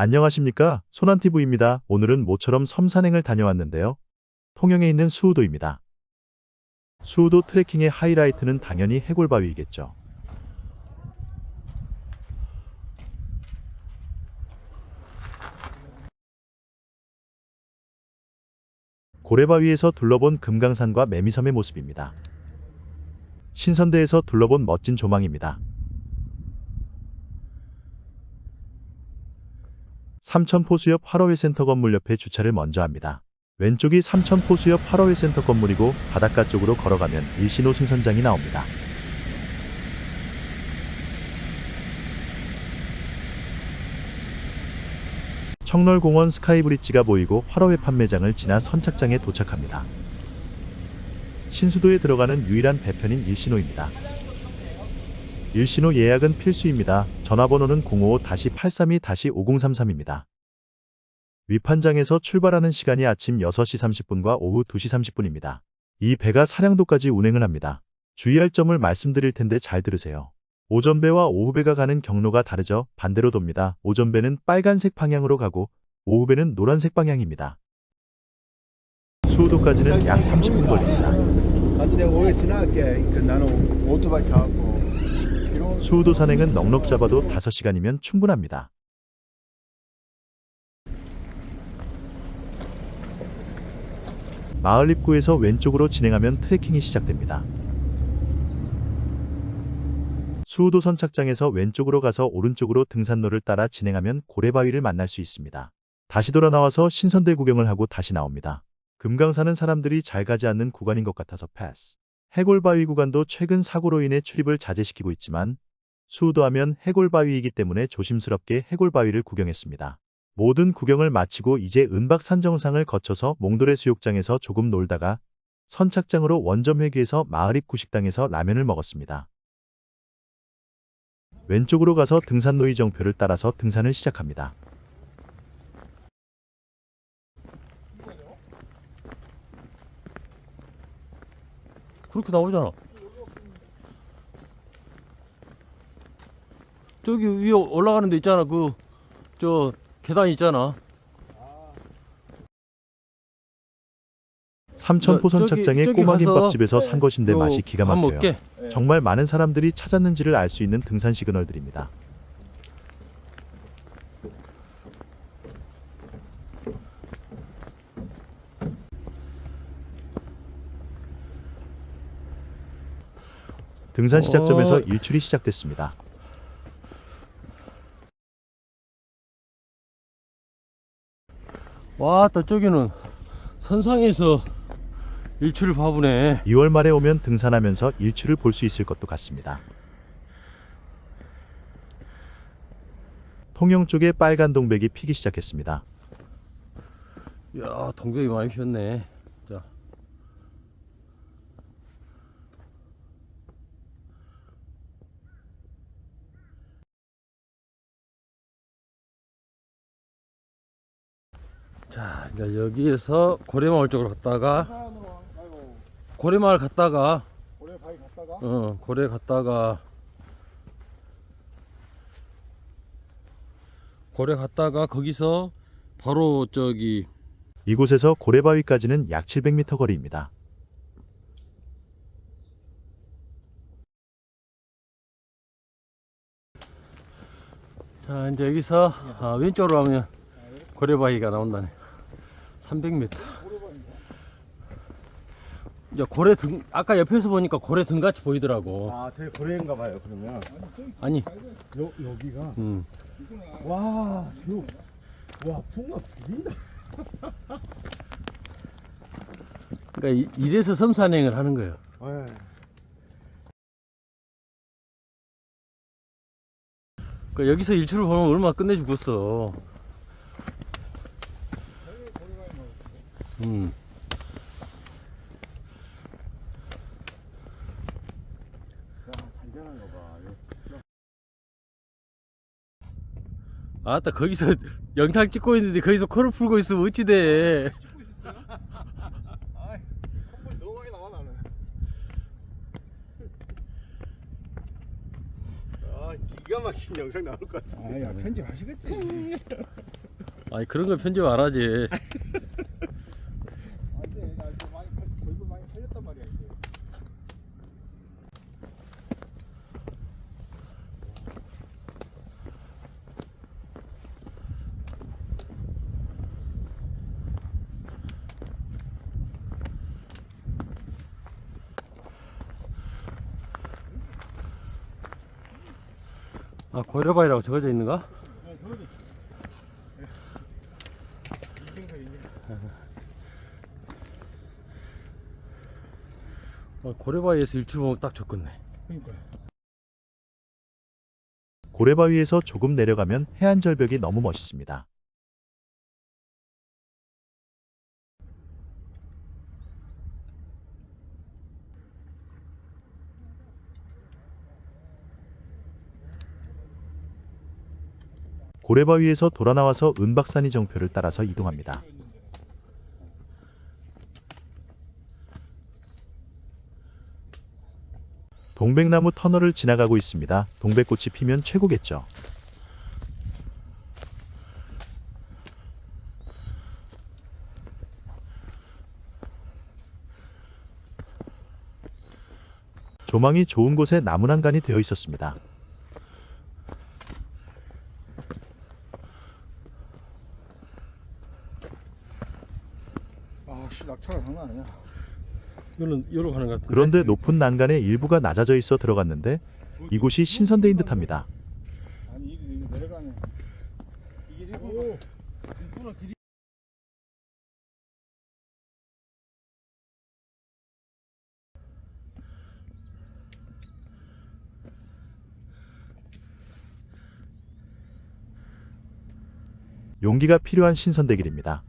안녕하십니까? 소난TV입니다. 오늘은 모처럼 섬산행을 다녀왔는데요. 통영에 있는 수우도입니다. 수우도 트레킹의 하이라이트는 당연히 해골바위이겠죠. 고래바위에서 둘러본 금강산과 매미섬의 모습입니다. 신선대에서 둘러본 멋진 조망입니다. 삼천포수협 화로회센터 건물 옆에 주차를 먼저 합니다. 왼쪽이 삼천포수협 화로회센터 건물이고 바닷가 쪽으로 걸어가면 일신호 승선장이 나옵니다. 청널공원 스카이브리지가 보이고 화로회 판매장을 지나 선착장에 도착합니다. 신수도에 들어가는 유일한 배편인 일신호입니다. 일신호 예약은 필수입니다. 전화번호는 055-832-5033입니다. 위판장에서 출발하는 시간이 아침 6시 30분과 오후 2시 30분입니다. 이 배가 사량도까지 운행을 합니다. 주의할 점을 말씀드릴 텐데 잘 들으세요. 오전배와 오후배가 가는 경로가 다르죠. 반대로 돕니다. 오전배는 빨간색 방향으로 가고 오후배는 노란색 방향입니다. 수우도까지는 약 30분 걸립니다. 지나갈게. 그 나는 오토바이 타고. 수우도 산행은 넉넉 잡아도 5시간이면 충분합니다. 마을 입구에서 왼쪽으로 진행하면 트레킹이 시작됩니다. 수우도 선착장에서 왼쪽으로 가서 오른쪽으로 등산로를 따라 진행하면 고래바위를 만날 수 있습니다. 다시 돌아 나와서 신선대 구경을 하고 다시 나옵니다. 금강산은 사람들이 잘 가지 않는 구간인 것 같아서 패스. 해골바위 구간도 최근 사고로 인해 출입을 자제시키고 있지만 수우도하면 해골바위이기 때문에 조심스럽게 해골바위를 구경했습니다. 모든 구경을 마치고 이제 은박 산 정상을 거쳐서 몽돌의 수욕장에서 조금 놀다가 선착장으로 원점회기에서 마을 입 구 식당에서 라면을 먹었습니다. 왼쪽으로 가서 등산로의 정표를 따라서 등산을 시작합니다. 그렇게 나오잖아. 저기 위에 올라가는 데 있잖아. 그 저 계단 있잖아. 삼천포 저기- 선착장의 저기 꼬마김밥집에서 산 것인데 요 맛이 기가 밥 막혀요. 먹게. 정말 많은 사람들이 찾았는지를 알 수 있는 등산 시그널들입니다. 등산 시작점에서 어. 일출이 시작됐습니다. 와, 또 저기는 선상에서 일출을 봐보네. 2월 말에 오면 등산하면서 일출을 볼 수 있을 것도 같습니다. 통영 쪽에 빨간 동백이 피기 시작했습니다. 야, 동백이 많이 피었네. 자. 자, 이제 여기에서 고래마을 쪽으로 갔다가 고래마을 갔다가 오래 바위 갔다가 어, 고래 갔다가 고래 갔다가 거기서 바로 저기 이곳에서 고래바위까지는 약 700m 거리입니다. 자 이제 여기서 아, 왼쪽으로 가면 고래바위가 나온다네 300m 야 고래 등 아까 옆에서 보니까 고래 등 같이 보이더라고 아, 되게 고래인가 봐요. 그러면 아니 여 여기가 음. 와, 저 와, 풍악 죽인다. 그러니까 이- 이래서 섬산행을 하는 거예요 예. 그러니까 여기서 일출을 보면 얼마나 끝내 죽겠어 음. 아따 거기서 영상 찍고 있는데 거기서 코를 풀고 있으면 어찌 돼 콧물 너무 많이 나와 나는. 아, 기가 막힌 영상 나올 것 같아. 아, 야, 편집하시겠지. 아니 그런 거 편집 안 하지. 안돼 나 이거 많이 결국 많이 살렸단 말이야 이제 아 고려바위라고 적어져 있는가? 아, 고려바위에서 일출 보면 딱 좋겠네. 고래바위에서 조금 내려가면 해안 절벽이 너무 멋있습니다. 고래바위에서 돌아 나와서 은박산이 정표를 따라서 이동합니다. 동백나무 터널을 지나가고 있습니다. 동백꽃이 피면 최고겠죠. 조망이 좋은 곳에 나무난간이 되어 있었습니다. 아씨 낙차가 장난 아니야 이거는 요로 가는 것 같은데. 그런데 높은 난간의 일부가 낮아져 있어 들어갔는데 이곳이 신선대인 듯합니다. 아니 이게 이게 내려가네 이게 해보고 있구나 길이 용기가 필요한 신선대길입니다.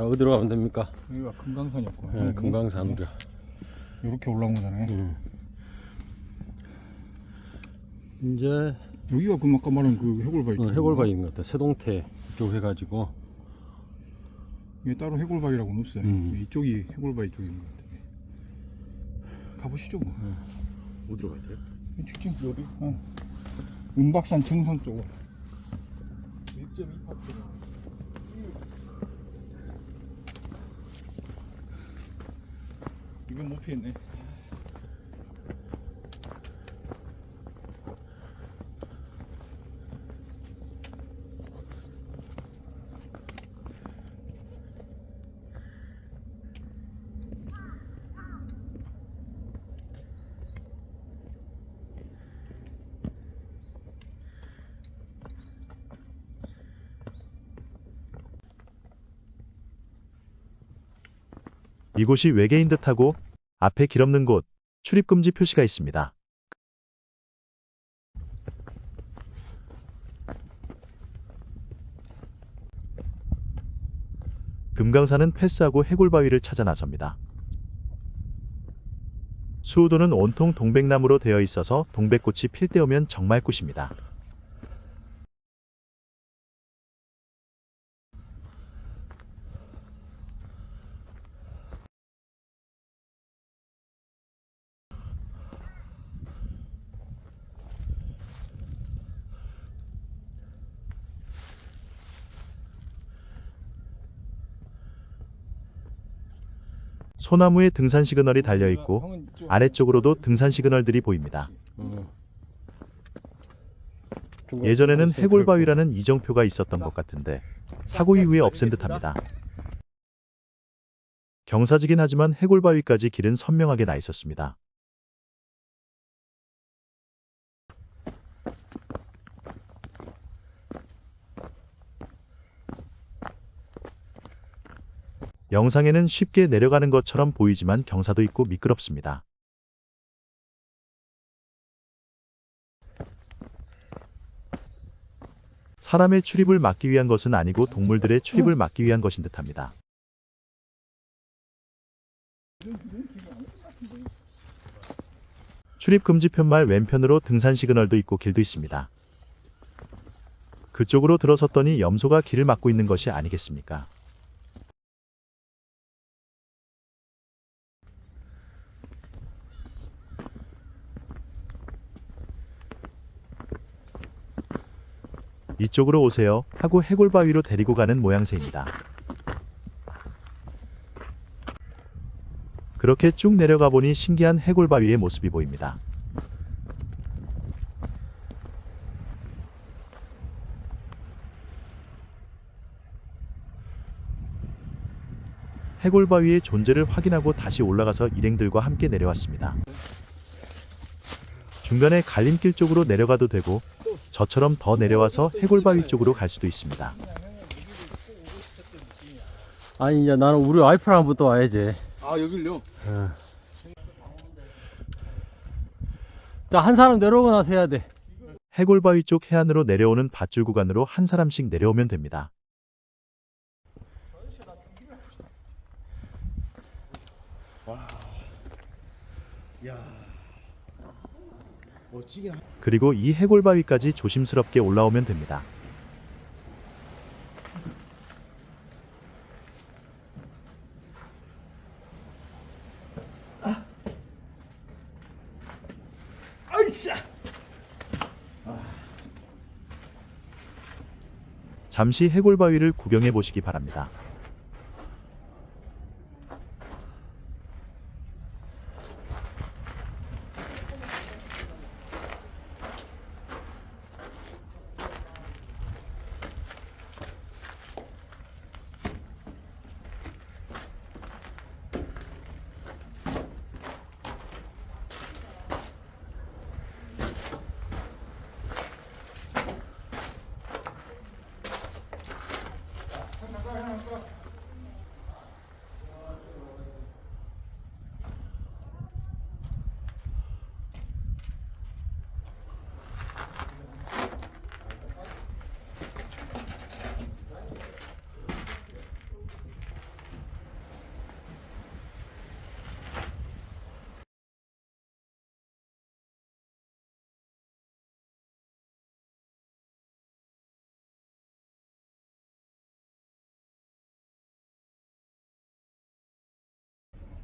자 어디로 가면 됩니까? 여기가 금강산이었고 예, 금강산 우리. 이렇게 올라온 거잖아요 음. 이제 여기가 그 아까 말한 그 해골바위 어, 해골바위인 것 같다. 세동태 이쪽 해가지고 이게 따로 해골바위라고는 없어요 음. 이쪽이 해골바위 쪽인 것 같은데 가보시죠 뭐 어디로 가야 돼요? 이 직진 여기 어. 은박산 정상 쪽으로 1.2파트 이건 못 피했네. 이곳이 외계인 듯하고 앞에 길 없는 곳 출입금지 표시가 있습니다. 금강산은 패스하고 해골바위를 찾아 나섭니다. 수우도는 온통 동백나무로 되어 있어서 동백꽃이 필 때 오면 정말 꽃입니다. 소나무에 등산 시그널이 달려 있고 아래쪽으로도 등산 시그널들이 보입니다. 어. 예전에는 해골바위라는 이정표가 있었던 것 같은데 사고 이후에 없앤 듯합니다. 경사지긴 하지만 해골바위까지 길은 선명하게 나 있었습니다. 영상에는 쉽게 내려가는 것처럼 보이지만 경사도 있고 미끄럽습니다. 사람의 출입을 막기 위한 것은 아니고 동물들의 출입을 막기 위한 것인 듯합니다. 출입 금지 편말 왼편으로 등산 시그널도 있고 길도 있습니다. 그쪽으로 들어섰더니 염소가 길을 막고 있는 것이 아니겠습니까? 이쪽으로 오세요 하고 해골바위로 데리고 가는 모양새입니다. 그렇게 쭉 내려가 보니 신기한 해골바위의 모습이 보입니다. 해골바위의 존재를 확인하고 다시 올라가서 일행들과 함께 내려왔습니다. 중간에 갈림길 쪽으로 내려가도 되고 저처럼 더 내려와서 해골바위 쪽으로 갈 수도 있습니다. 아니 이제 나는 우리 와이프랑 한번 또 와야지 아 여길요? 자한 사람 내려오고 나서 해야 돼 해골바위 쪽 해안으로 내려오는 밧줄 구간으로 한 사람씩 내려오면 됩니다. 멋지긴 하... 그리고 이 해골바위까지 조심스럽게 올라오면 됩니다. 아이씨! 잠시 해골바위를 구경해 보시기 바랍니다.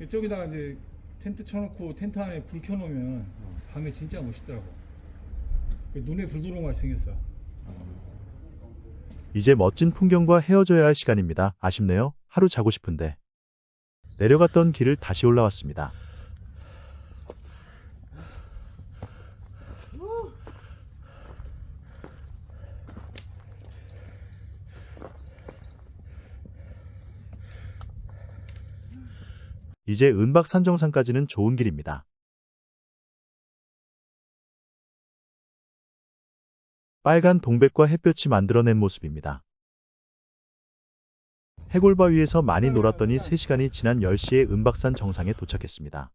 이쪽에다가 이제 텐트 쳐놓고 텐트 안에 불 켜놓으면 밤에 진짜 멋있더라고. 눈에 불 들어온 거 생겼어. 이제 멋진 풍경과 헤어져야 할 시간입니다. 아쉽네요. 하루 자고 싶은데. 내려갔던 길을 다시 올라왔습니다. 이제 은박 산정상까지는 좋은 길입니다. 빨간 동백과 햇볕이 만들어낸 모습입니다. 해골바위에서 많이 놀았더니 3시간이 지난 10시에 은박산 정상에 도착했습니다.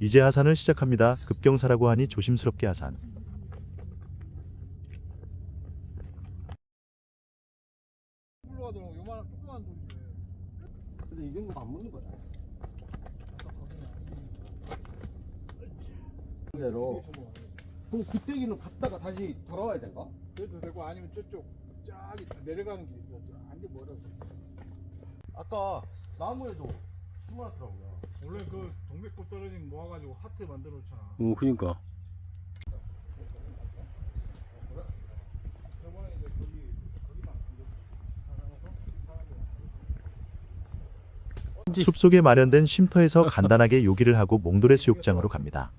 이제 하산을 시작합니다. 급경사라고 하니 조심스럽게 하산. 올라가더라고. 요만한 조그만 돌인데. 근데 이 정도 안 먹는 거야. 대로 그럼 굿대기는 갔다가 다시 돌아와야 된가? 그래도 되고 아니면 저쪽 쫙 내려가는 길 있어. 완전 멀어서. 아까 나무에도 심어놨더라고요. 원래 그 동백꽃 떨어지면 모아가지고 하트 만들어 놓잖아. 어 그니까 저번에 이제 거기 거기만 사람하고 사람들 숲속에 마련된 쉼터에서 간단하게 요기를 하고 몽돌의 수욕장으로 갑니다.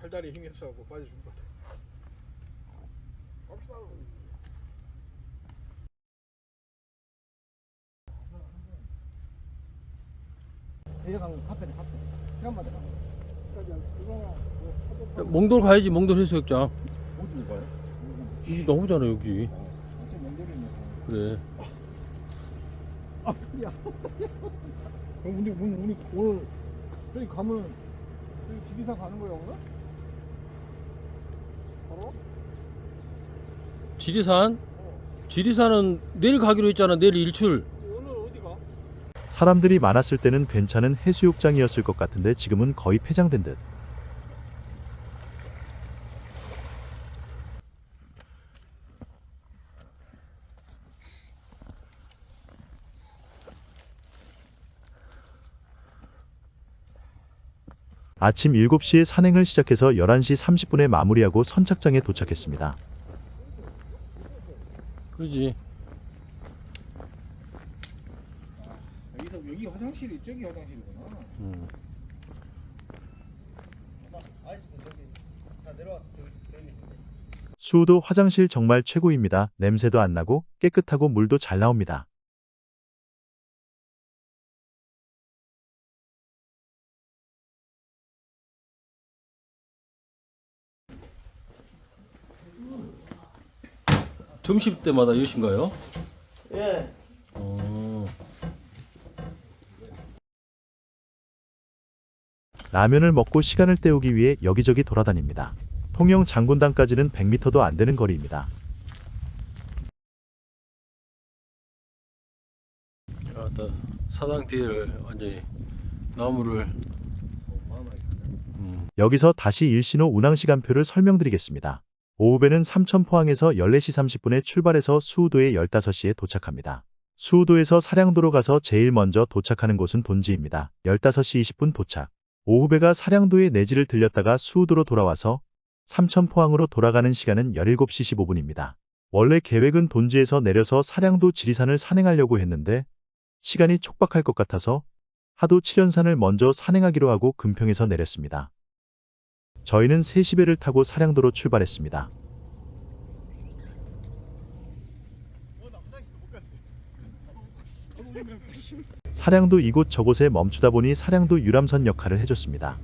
팔다리 힘이 없어갖고 빠져준 것 같아. 갑시다. 대저강 카페를 갔어. 시간마다 가. 몽돌 가야지 몽돌 해수욕장 어디 가요? 여기 너무잖아 여기 어째 연결이네. 그래 아, 야. 그럼 근데 오늘, 오늘, 오늘 저기 가면 저기 지리산 가는 거야 오늘? 바로? 지리산 지리산은 내일 가기로 했잖아 내일 일출? 사람들이 많았을 때는 괜찮은 해수욕장이었을 것 같은데 지금은 거의 폐장된 듯. 아침 7시에 산행을 시작해서 11시 30분에 마무리하고 선착장에 도착했습니다. 그러지 여기 화장실이 저기 화장실이구나 음. 아이스도 저기 다 내려와서 저기 저기 있는데. 수우도 화장실 정말 최고입니다. 냄새도 안 나고 깨끗하고 물도 잘 나옵니다. 점심 때마다 여신가요? 예. 어. 라면을 먹고 시간을 때우기 위해 여기저기 돌아다닙니다. 통영 장군당까지는 100m도 안 되는 거리입니다. 아따 사당 뒤를 완전히 나무를 음. 여기서 다시 일신호 운항 시간표를 설명드리겠습니다. 오후배는 삼천포항에서 14시 30분에 출발해서 수우도에 15시에 도착합니다. 수우도에서 사량도로 가서 제일 먼저 도착하는 곳은 돈지입니다. 15시 20분 도착. 오후배가 사량도에 내지를 들렸다가 수우도로 돌아와서 삼천포항으로 돌아가는 시간은 17시 15분입니다. 원래 계획은 돈지에서 내려서 사량도 지리산을 산행하려고 했는데 시간이 촉박할 것 같아서 하도 7연산을 먼저 산행하기로 하고 금평에서 내렸습니다. 저희는 3시 배를 타고 사량도로 출발했습니다. 사량도 이곳 저곳에 멈추다 보니 사량도 유람선 역할을 해줬습니다.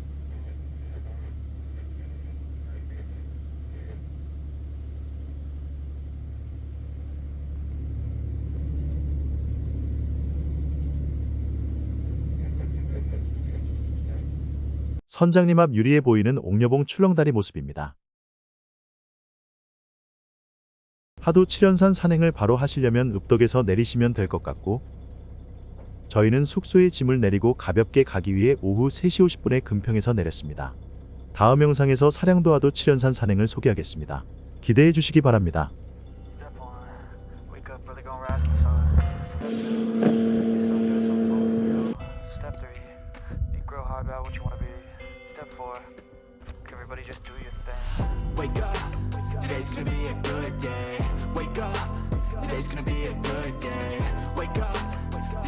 선장님 앞 유리에 보이는 옥녀봉 출렁다리 모습입니다. 하도 7연산 산행을 바로 하시려면 읍덕에서 내리시면 될 것 같고 저희는 숙소에 짐을 내리고 가볍게 가기 위해 오후 3시 50분에 금평에서 내렸습니다. 다음 영상에서 사량도와도 7연산 산행을 소개하겠습니다. 기대해 주시기 바랍니다. Today's gonna be a good day. Wake up,